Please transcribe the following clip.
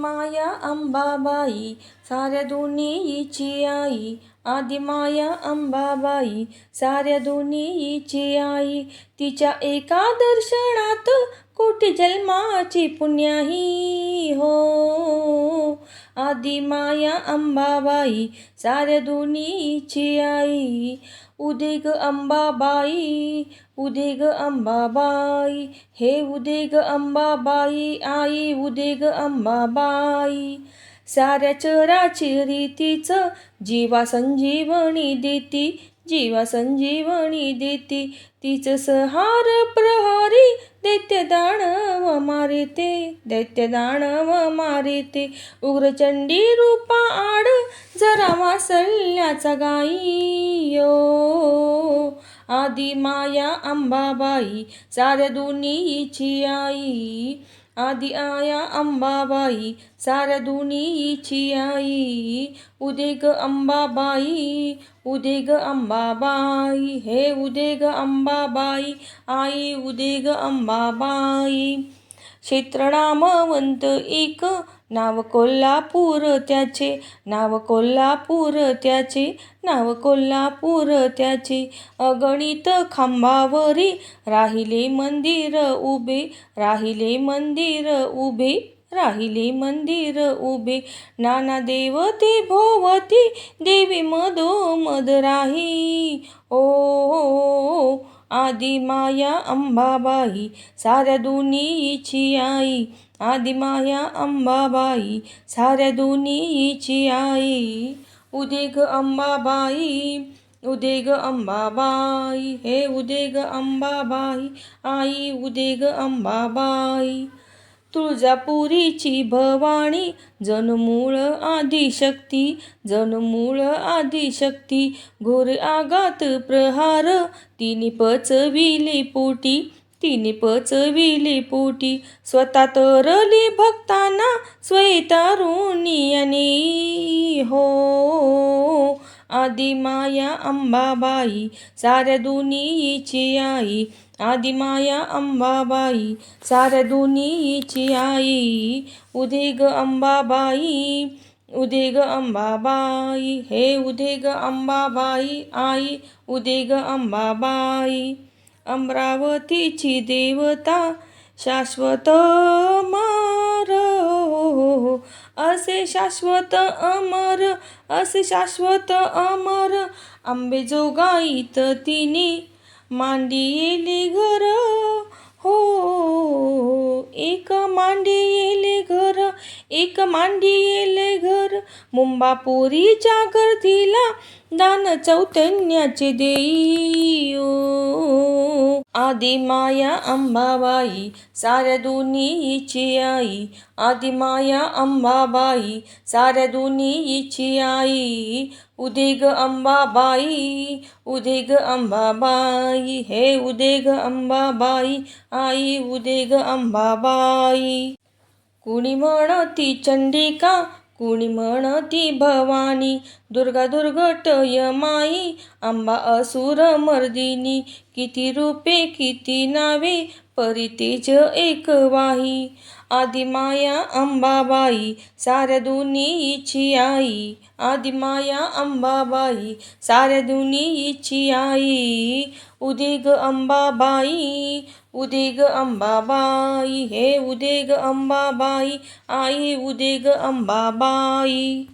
माया अंबाबाई साऱ्या दुनियेची आई. आदिमाया अंबाबाई साऱ्या दुनियेची आई. तिच्या एका दर्शनात कोटी जन्माची पुण्याही हो. आदिमाया अंबाबाई साऱ्या दुनियेची आई. उदे ग अंबाबाई उदे ग अंबाबाई हे उदे ग अंबाबाई आई उदे ग अंबाबाई साऱ्या चराची तीच जीवा संजीवनी देती जीवा संजीवनी देती. तीच सहार प्रहारी दैत्य दानव मारिते. दैत्य दानव मारिते. उग्रचंडी रूपा आड जरा वासल्याचा गाईयो. आदि माया अंबाबाई साऱ्या दुनियेची आई. आदी आया अंबाबाई साऱ्या दुनियेची आई उदे ग अंबाबाई उदे ग अंबाबाई हे उदे ग अंबाबाई आई उदे ग अंबाबाई। क्षेत्रनामवंत एक. नाव कोल्हापूर त्याचे. नाव कोल्हापूर त्याचे. नाव कोल्हापूर त्याचे. अगणित खांबावरी. राहिले मंदिर उभे. राहिले मंदिर उभे. राहिले मंदिर उभे. नाना देवते भोवती. देवी मधोमध राही. ओ आदी आदिमाया अंबाबाई साऱ्या दुनियेची आई आदिमाया अंबाबाई साऱ्या दुनियेची आई उदे ग अंबाबाई उदे ग अंबाबाई. हे उदे ग अंबाबाई आई उदे ग अंबाबाई. तुळजापुरीची भवानी जनमूळ आदिशक्ती जनमूळ आदिशक्ती घोर आघात प्रहार तिने पचविली पोटी तिने पचविली पोटी स्वतः तरली भक्तांना स्वैतारुण्याने हो आदिमाया अंबाबाई साऱ्या दुनियेची आई आदिमाया अंबाबाई साऱ्या आई उदे ग अंबाबाई उदे ग अंबाबाई हे उदे ग अंबाबाई आई उदे ग अंबाबाई. अमरावतीची देवता शाश्वत अमर हो, असे शाश्वत अमर असे शाश्वत अमर. आंबेजोगाईत तिने मांडिले घर हो एक मांडिले घर एक मांडी घर मुंबापुरीच्या गर्दीला दान चौतन्याचे देई आदि माया अंबाबाई साऱ्या दुनियेची आई. आदि माया अंबाबाई साऱ्या दुनियेची आई. उदेग अंबाबाई उदेग अंबाबाई हे उदेग अंबाबाई आई उदेग अंबाबाई. कुणी म्हणती चंडिका कुणी म्हणती भवानी दुर्गा दुर्गटय माई अंबा असुर मर्दिनी किती रूपे किती नावे परितेज एक वाही. आदिमाया अंबाबाई साऱ्या दुनियेची आई. आदिमाया अंबाबाई साऱ्या दुनियेची आई. उदे ग अंबाबाई उदेग अंबाबाई हे उदेग अंबाबाई आई उदेग अंबाबाई.